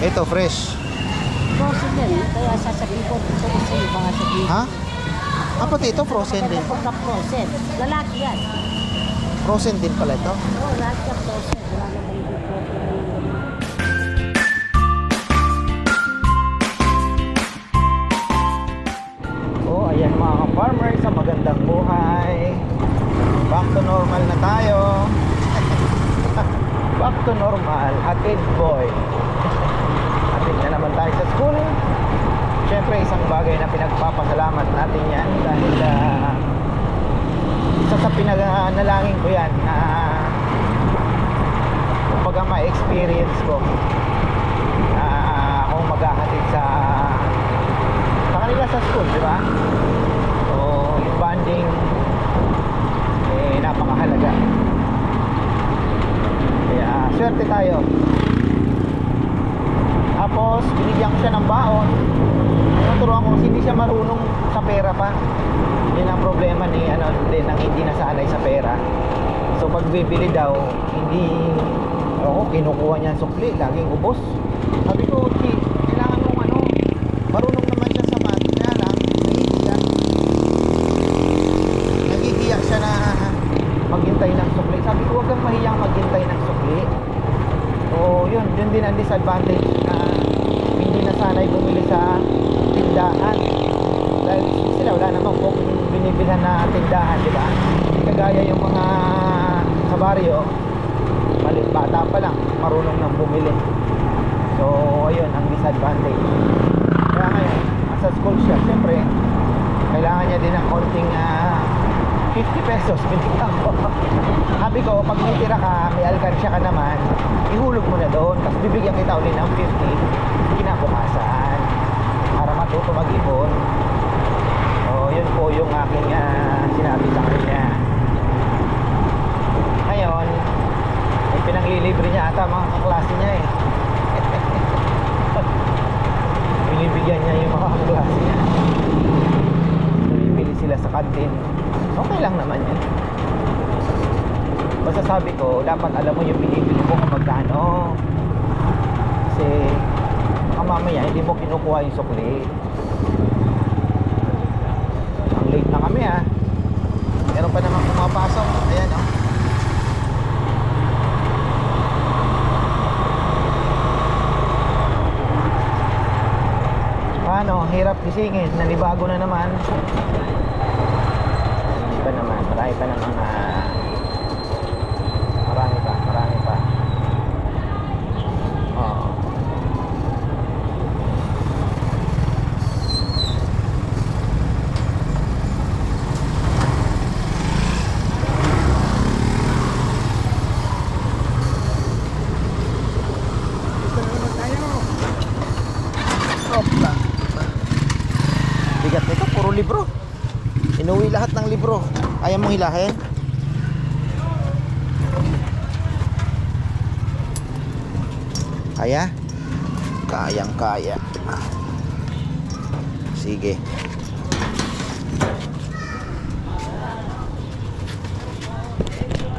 Ito, fresh. Frozen din. Kaya sasabihin ko ito kasi yung mga sabihin. Ha? Ah, pati ito, frozen din. Pagka frozen. Lalaki yan. Frozen din pala ito. Oo, lahat yan frozen. Wala naman yung frozen. Oh, ayan mga ka-farmers, sa magandang buhay. Back to normal na tayo. Back to normal, hatid boy. Naman tayo sa school. Siyempre, isang bagay na pinagpapasalamat natin yan dahil ah, isa sa pinagnalangin ko yan na kumbaga ma-experience ko na akong maghahatid sa sa kanila sa school, di ba? So, yung bonding eh napakahalaga. Kaya swerte tayo. Tapos binigyan ko siya ng baon. Tuturuan ko hindi siya marunong sa pera pa. Yun ang problema ni ano din nang hindi nasanay sa pera. So pag bibili daw, hindi ako kinukuha niya sukli, laging ubos. Sabi ko, "Chi, kailangan mong ano, marunong naman siya sa math, kaya lang, nahihiya. Nahihiya siya na maghintay ng sukli. Sabi ko, huwag kang mahiyang maghintay ng sukli. So, yun, yun din ang disadvantage na hindi nasanay bumili sa tindahan. Dahil sila wala namang kung binibilhan na tindahan, di ba? Kagaya yung mga baryo, maliit bata pa lang, marunong nang bumili. So, ayun, ang disadvantage. Kaya ngayon, sa school siya, siyempre, kailangan niya din ng konting ah, 50 pesos binigyan ko. Sabi ko, pag may tira ka, may alkansya ka naman, ihulog mo na doon. Tapos bibigyan kita ulit ng 50 kinabukasan para matuto mag-ipon. So, yun po yung aking ah, sinabi sa kanya. Ngayon, may pinanglilibre niya ata mga kaklase niya eh. Binibigyan niya yung mga kaklase niya. Bibili sila sa kantin. Okay lang naman yan. Basta sabi ko, dapat alam mo yung binibili mo kung magkano. Kasi baka mamaya hindi mo kinukuha yung sukli. Ang late na kami ah. Meron pa naman pumapasok. Ayan oh. Gisingin. Nanibago na naman. Hindi pa naman. Marami pa naman na... Marami pa. Marami pa. Oo. Opla. Bigat nito, puro libro. Inuwi lahat ng libro. Ayaw mong hilahin? Kaya? Kayang kaya. Sige.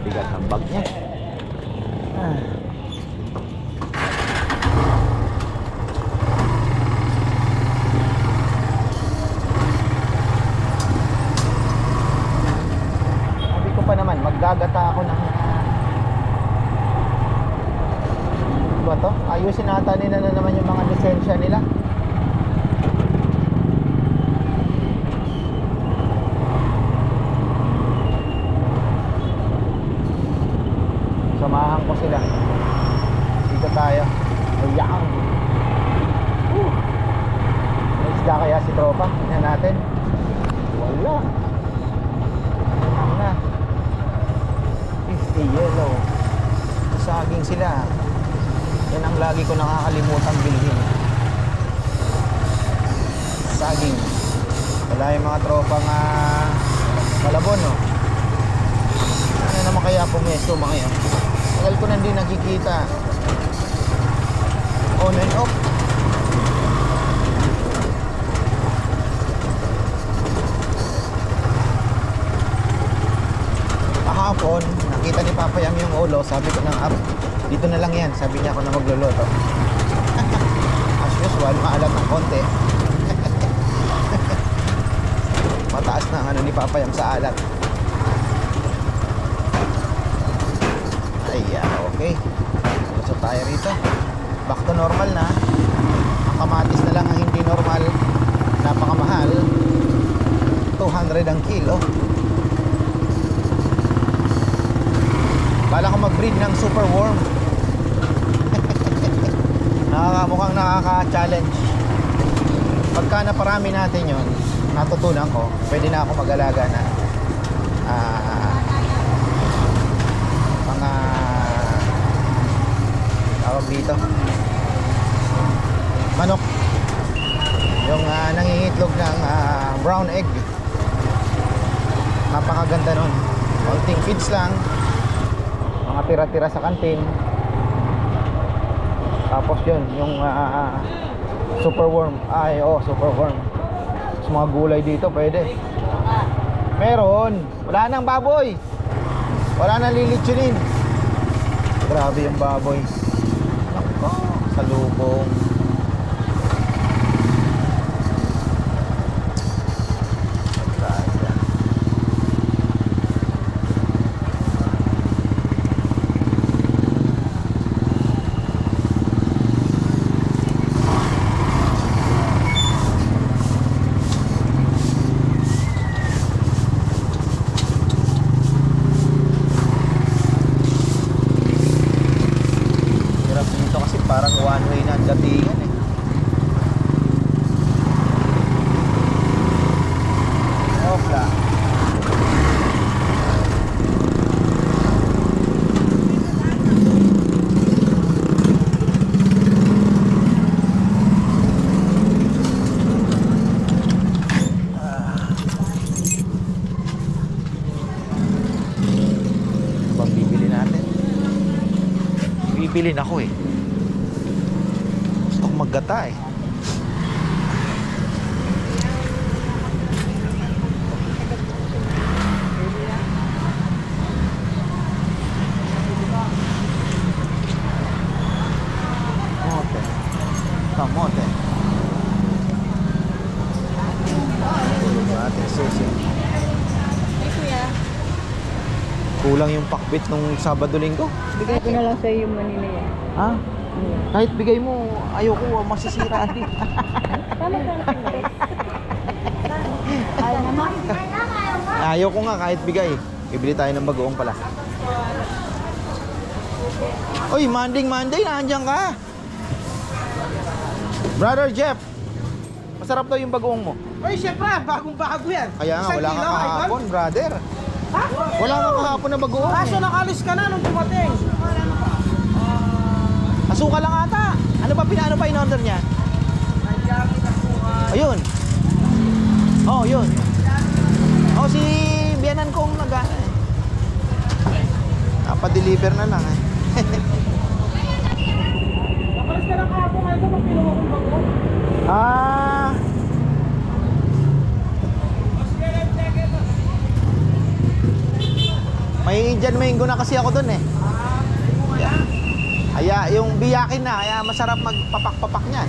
Bigat ng bag niya. Ah. Sabi ko maggagata ako ng Ano ba to? Ayusin nata nila na naman yung mga lisensya nila. Samahan ko sila. Dito tayo. Ayan. Woo. May isda kaya si Tropa? Tingnan natin. Wala. Ano na? 50 yellow. Saging sila. Yan ang lagi ko nakakalimutan bilhin. Saging. Wala yung mga tropang uh, malabon, no? Ano naman kaya pumesto mga yan? Tagal ko na hindi nakikita. On and off. Kahapon, nakita ni Papa Yam yung ulo. Sabi ko ng up, dito na lang yan. Sabi niya ako na magluluto. usual maalat ng konti. Ang ano ni Papayam sa alat. Ayan, okay. So tayo rito. Back to normal na. Ang kamatis na lang ang hindi normal. Napakamahal. 200 ang kilo. Bala ko mag-breed ng super worm. Nakaka, mukhang nakaka-challenge. Pagka naparami natin yon, natutunan ko, pwede na ako mag-alaga na ah, mga tawag dito? Manok. Yung ah, nangingitlog ng ah, brown egg. Napakaganda nun. Konting feeds lang. Mga tira-tira sa kantin. Tapos yun yung ah, super worm ay oh super worm mga gulay dito pwede. Meron. Wala nang baboy. Wala nang lilitsunin grabe yung baboy. Nako, sa lubong Grabe. Hirap dito kasi parang one way na ang datingan eh. Opla. Ano bang bibili natin? Bibili ako eh. Gusto ko maggata eh. Mote. Kamote. Tulog natin susi. Kulang yung pakbit nung Sabado Linggo. Bigay ko na lang sa iyo yung money na yan. Ha? Kahit bigay mo, ayoko, masisira din. Tama ka na Ay naman. ayoko nga kahit bigay. Bibili tayo ng bagoong pala. Uy, Manding Monday, nandiyan ka. Brother Jeff, masarap daw yung bagoong mo. Ay, syempre, bagong-bago yan. Kaya nga, Isang wala ka kilo, idol. kahapon, brother. Ha? Wala ka kahapon na bagoong. Kaso Eh. nakalis ka na nung dumating. Asuka lang ata. Ano ba pinaano pa in-order niya? Ayun. Oh, yun. Oh, si Bianan kong nag eh. Napa-deliver na lang eh. Nakalis ka na kahapon, ngayon ko pag pinuha kong bago. Ah. May Indian mango na kasi ako dun eh. Kaya, kaya yung biyakin na, kaya masarap magpapak-papak niyan.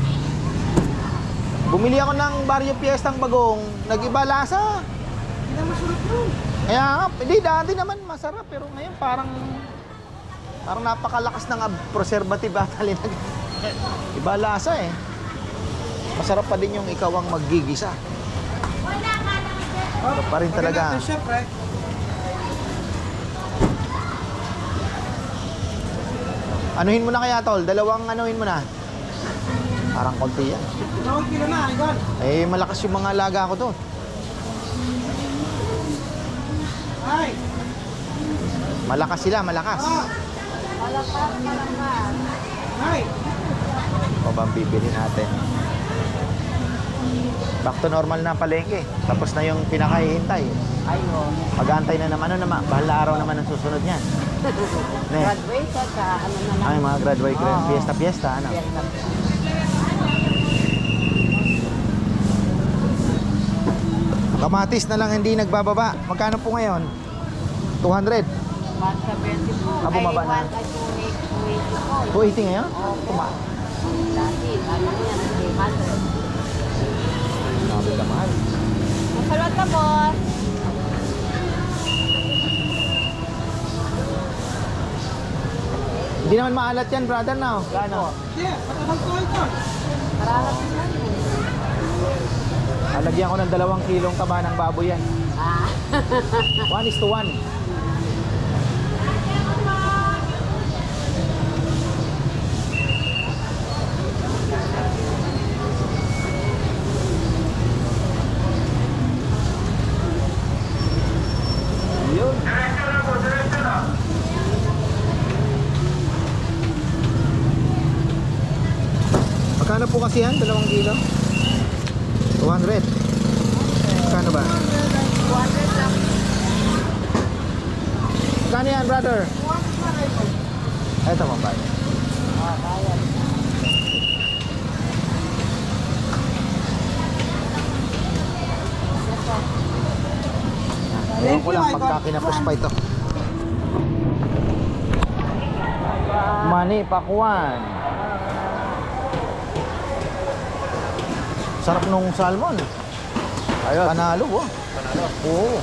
Bumili ako ng Barrio Fiestang bagong, nag-iba lasa. Hindi na masarap yun. Kaya nga, hindi dati naman masarap pero ngayon parang parang napakalakas ng preservative ata linag. Iba lasa eh. Masarap pa din yung ikaw ang maggigisa. Iba pa rin talaga. Natin, Anuhin mo na kaya tol, dalawang anuhin mo na. Parang konti yan. Dalawang kilo na, idol. Eh malakas yung mga alaga ko doon. Ay, Malakas sila, malakas. ah. Ay, O ba ang bibili natin? Back to normal na palengke. Tapos na yung pinakahihintay. Ayun. Mag-aantay na naman, ano naman, bahal na araw naman ang susunod niyan. Ne. Graduate at ano na lang. Ay, mga graduate ko Oo. Fiesta-fiesta, ano? Fiesta. Kamatis na lang hindi nagbababa. Magkano po ngayon? 200. 170 po. Ah, bumaba na. Ay, 1 ay 280 po. 280 ngayon? Opo. Tuma. Dati, ano yan, 300. Sabi ka mahal. Masalot na, boss. Hindi naman maalat yan, brother, na. ito. Karalat lang. Alagyan ko ng dalawang kilong taba ng baboy yan. Ah. One is to one. Magkano po kasi yan? Dalawang kilo? 200. Magkano ba? 200 lang. Magkano yan, brother? Ito mo, brother. Ah, bayad. Ewan ko lang Icon. pagka kinapos pa ito. Mani Pakuan. Sarap nung salmon. Ayun. Panalo, oh. Panalo? Oo.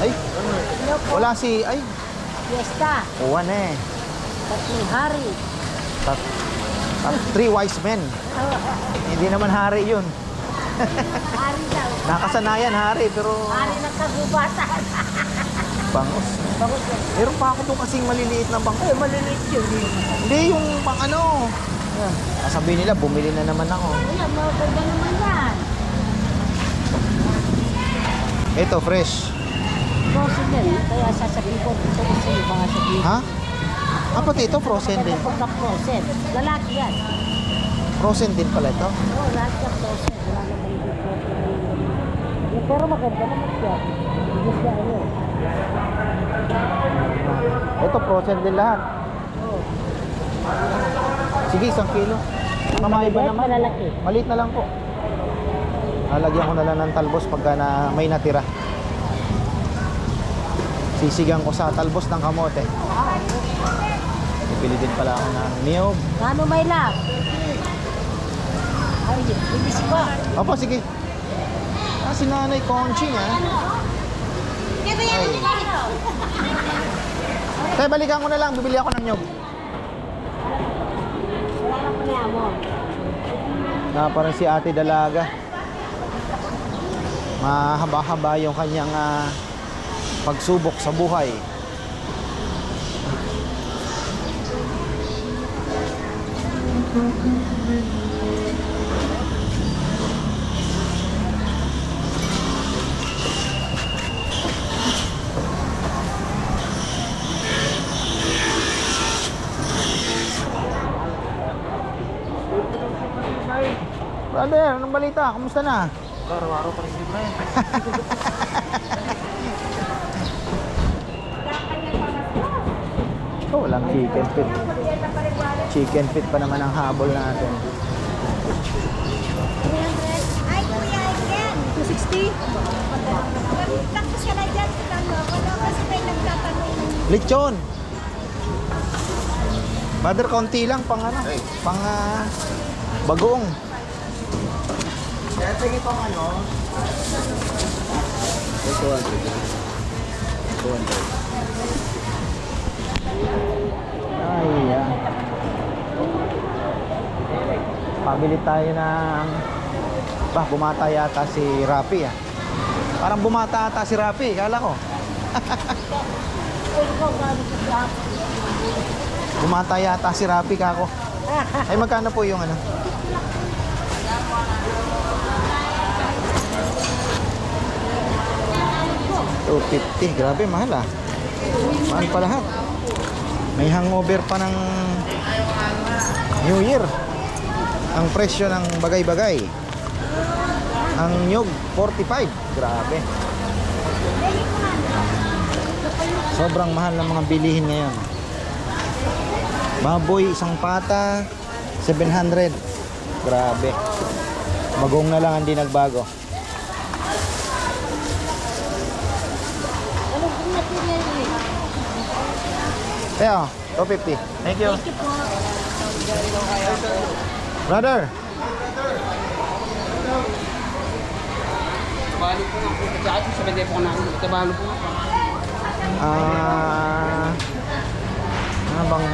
Ay, wala si, ay, Fiesta. uwan eh. Tatlong hari. Tat, tat, three wise men. Hindi naman hari yun. Hari daw. Nakasanayan hari, pero Hari ng kagubatan. bangos. Meron pa ako doon kasing maliliit na bangko. Eh, maliliit yun. Hindi, yung pang ano. Yan. Sasabihin nila, bumili na naman ako. Ayan, maganda naman yan. Ito, fresh. Frozen din. Kaya sasabihin ko ito kasi yung mga sabihin. Ha? Ah, pati ito, frozen din. Pagka frozen. Lalaki yan. Frozen din pala ito. Oo, lahat yan frozen. Wala naman yung frozen. Eh, Pero maganda naman siya. Hindi siya ano. Ito, frozen din lahat. Oo. Sige, isang kilo. Ba Maliit, naman? malalaki. Maliit na lang po. Lalagyan ko na lang ng talbos pagka na may natira. Sisigang ko sa talbos ng kamote. Pipili din pala ako ng niyog. Ano may lang? Ay, bilis ko. Opo, sige. Ah, si Nanay Conching, ha? Ay. Tay, balikan ko na lang. Bibili ako ng nyog. Wala na po niya mo. Na parang si Ate Dalaga. Mahaba-haba yung kanyang ah, pagsubok sa buhay. Brother, anong balita? Kumusta na? Araw-araw pa rin si Brian. Oh, walang chicken feet. Chicken feet pa naman ang habol natin. 300. Ay, kuya, yan. 260? Tapos ka na dyan. Ano, ano kasi may nagtatanong. Lechon! Brother, konti lang pang ano? Pang ah, bagoong. Kaya tingin pang ano, Ay, yan. Pabili tayo ng... Bah, bumata yata si Rapi ah. Parang bumata ata si Rapi, kala ko. Pwede. Bumata yata si Rapi kako. Ay, magkano po yung ano? Two fifty. Grabe, mahal ah. Mahal pa lahat. May hangover pa ng New Year. Ang presyo ng bagay-bagay. Ang nyog, 45. Grabe. Sobrang mahal ng mga bilihin ngayon. Baboy, isang pata, 700. Grabe. Magong na lang hindi nagbago. Ano kung natin yan eh? Kaya, 250. Thank you. Thank you po. Brother. Tabalo po. Sa bende po namin. Tabalo po nga. Ah... ano bang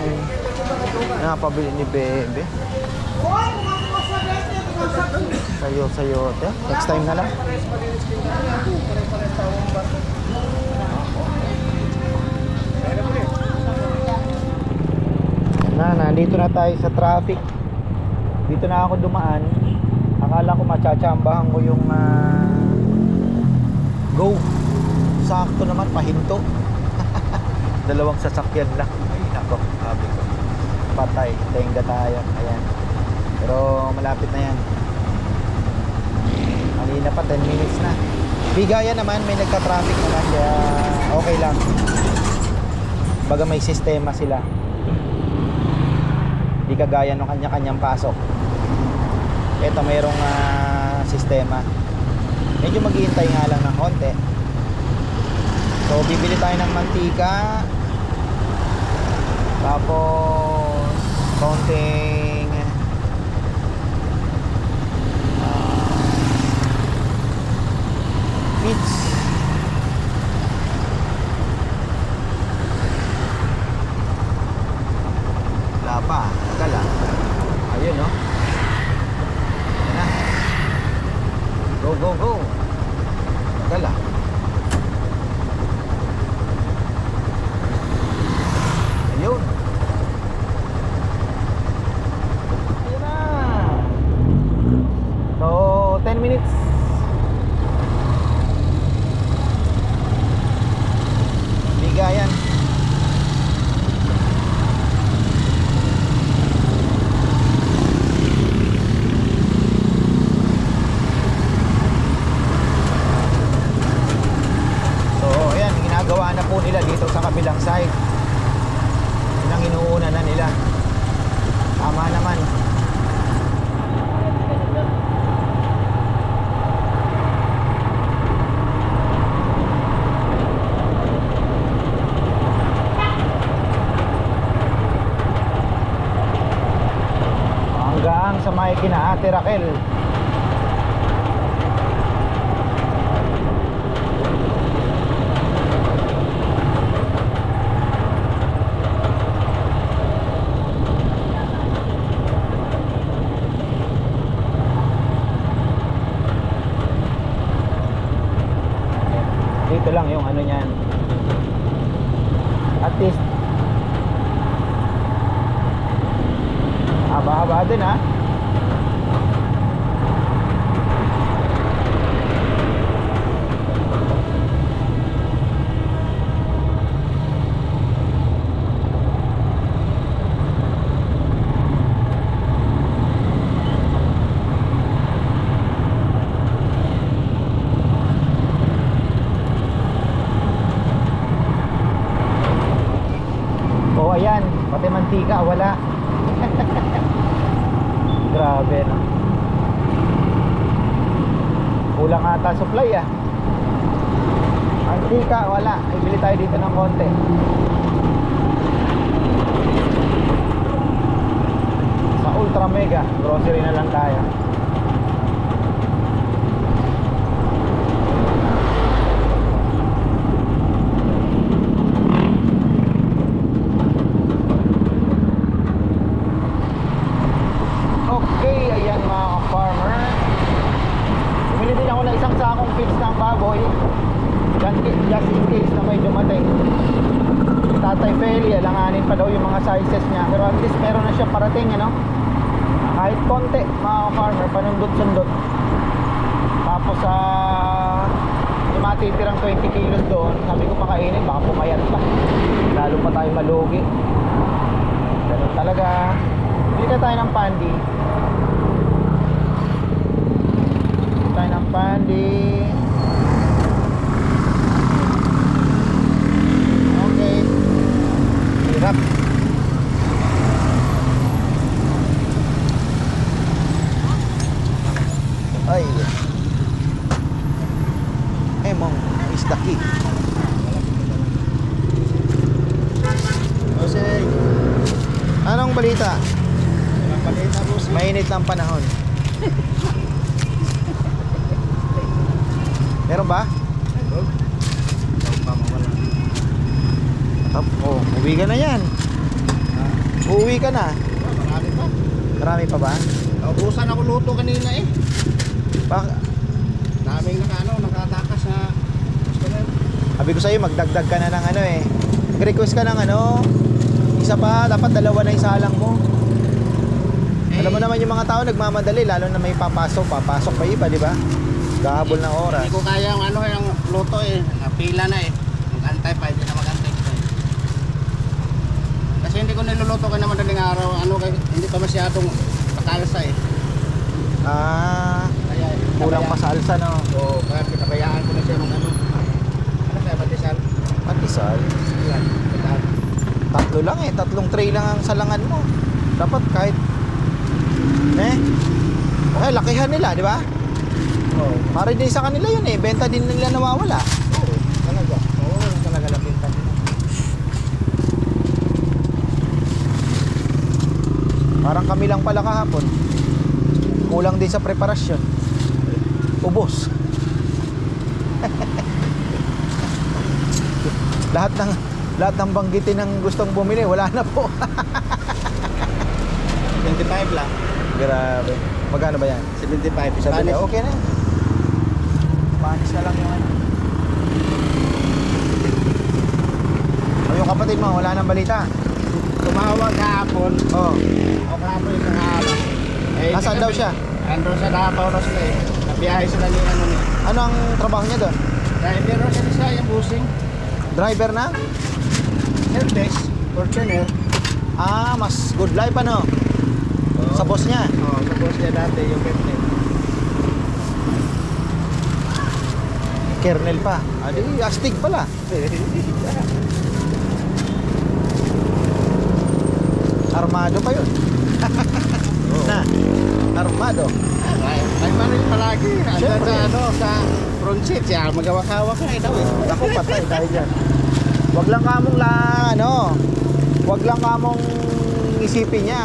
napabili ni Bebe? Sayo, sayote. Next time na lang. Na, nandito na tayo sa traffic. Dito na ako dumaan. Akala ko machachambahan ko yung ah, go. Sakto naman, pahinto. Dalawang sasakyan lang. Ay, nako, sabi ko. Patay, tenga tayo. Ayan. Pero malapit na yan. Kanina pa, 10 minutes na. Bigayan naman, may nagka-traffic naman. Kaya okay lang. Baga may sistema sila. Di kagaya ng kanya-kanyang pasok. Ito mayroong ah, sistema. Medyo maghihintay nga lang ng konti. So, bibili tayo ng mantika. Tapos, konting ah, feeds. Wala. Tagal ah. Ayun, no? Ayan na. Go, go, go. Tagal ah. Ayun. Ayun na. So, 10 minutes. Bigayan. So, ayan, ginagawa na po nila dito sa kabilang side. Yun ang inuuna na nila. Tama naman. Hanggang sa may kina Ate Raquel. Dito lang yung ano niyan. At least haba-haba din ha. Oh, ayan. Pati mantika, wala. Grabe, no? Kulang ata supply, ah. Mantika, wala. Ay, bili tayo dito ng konti. Sa Ultra Mega, grocery na lang tayo. Okay, ayan mga farmer. Bumili din ako ng isang sakong feeds ng baboy. Just just in case na may dumating. Si Tatay Feli, alanganin pa daw yung mga sizes niya. Pero at least meron na siya parating, ano? Kahit konti, mga farmer, panundot-sundot. Tapos sa yung matitirang 20 kilos doon, sabi ko pakainin, baka pumayat pa. Lalo pa tayo malugi. Ganun talaga. Bili ka tayo ng pandi. Bili tayo ng pandi. Okay. Hirap. Ay. Emong isdaki. Jose, Anong balita? walang balita po Mainit ang panahon. Meron ba? Meron. Tap, oh, uwi ka na yan. Uuwi ka na. Marami pa. Marami pa ba? Naubusan ako luto kanina eh. Bak Daming naka ano, nakatakas na customer. Sabi ko sa'yo, magdagdag ka na ng ano eh. Request ka ng ano, isa pa, dapat dalawa na isalang mo. Alam mo naman yung mga tao nagmamadali, lalo na may papasok, papasok pa iba, di ba? Gahabol ng oras. Hindi ko kaya yung ano yung luto eh. Napila na eh. Mag-antay pa, hindi na mag-antay pa eh. Kasi hindi ko niluluto ka na madaling araw. Ano, kay- hindi pa masyadong patalsa eh. Ah, Kaya, kulang pa sa alsa, no? Oo, kaya pinabayaan ko na siya ng ano. Ano kaya, batisal? Matisal. Tatlo lang eh, tatlong tray lang ang salangan mo. Dapat kahit, eh, okay, lakihan nila, di ba? Oo. Para din sa kanila yun eh, benta din nila nawawala. Oo, talaga. Oo, wala talaga lapintan. Parang kami lang pala kahapon. Kulang din sa preparasyon. Ubos. lahat ng lahat ng banggitin ng gustong bumili, wala na po. 75 lang. Grabe. Magkano ba yan? 75. Sabi niya, okay na. yan. Spanish na lang yung ano. O yung kapatid mo, wala nang balita. Tumawag kahapon. Oh, O kahapon yung kahapon. Eh, nasaan daw siya? Andun sa Davao na sila eh. Nabiyahe sila ni ano niya. Ano ang trabaho niya doon? Driver na siya yung busing. Driver na? Helpdesk. Fortuner. Ah, mas good life ano? Sa boss niya. Oo, sa boss niya dati yung captain. Kernel pa. Ah, di, astig pala. Armado pa yun. na, armado. Ay, ay manuel palagi. Siyempre. sa ano, sa front seat siya. Magawak-hawak na eh daw eh. Ako patay dahil dyan. Wag lang kamong la, ano, wag lang kamong isipin niya,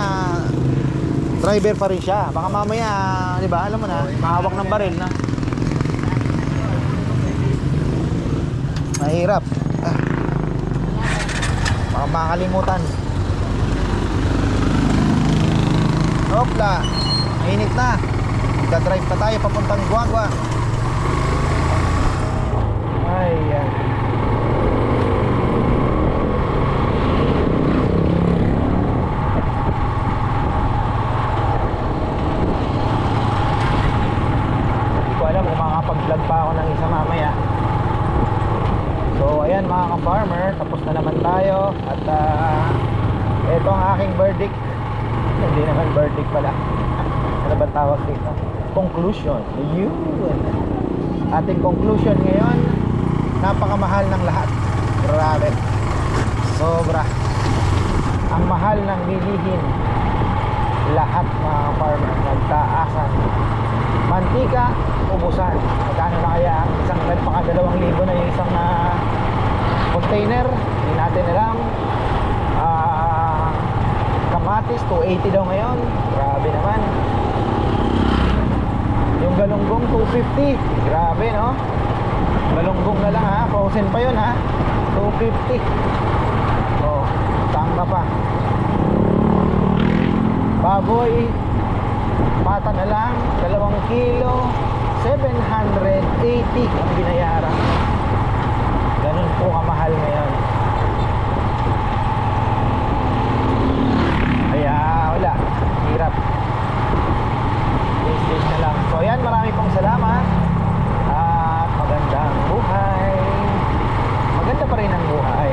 driver pa rin siya. Baka mamaya, di ba, alam mo na, mahawak ng baril na. Mahirap. Ah. Baka makakalimutan. Hopla, mainit na. Magdadrive pa tayo papuntang Guagua. Ay, yan. Hindi ko alam kung makakapag-vlog pa ako ng isa mamaya. So, ayan mga ka-farmer, tapos na naman tayo. At ah, ito ang aking verdict. Hindi naman verdict pala. ano ba tawag dito? Conclusion. Yun. Ating conclusion ngayon, napakamahal ng lahat. Grabe. Sobra. Ang mahal ng bilihin. Lahat mga farmer nagtaasan. Mantika, ubusan. Magkano na kaya ang isang pagkadalawang libo na yung isang na container? Hindi natin alam. Ah, kamatis, 280 daw ngayon. Grabe naman. Balonggong 250 Grabe no? Balonggong na lang ha? Frozen pa yun ha? 250 Oh Tangka pa. Baboy Pata na lang 2 kilo 780 Ang binayaran. Ganun po kamahal ngayon. Kaya wala. Hirap message na lang. So ayan, marami pong salamat. At magandang buhay. Maganda pa rin ang buhay.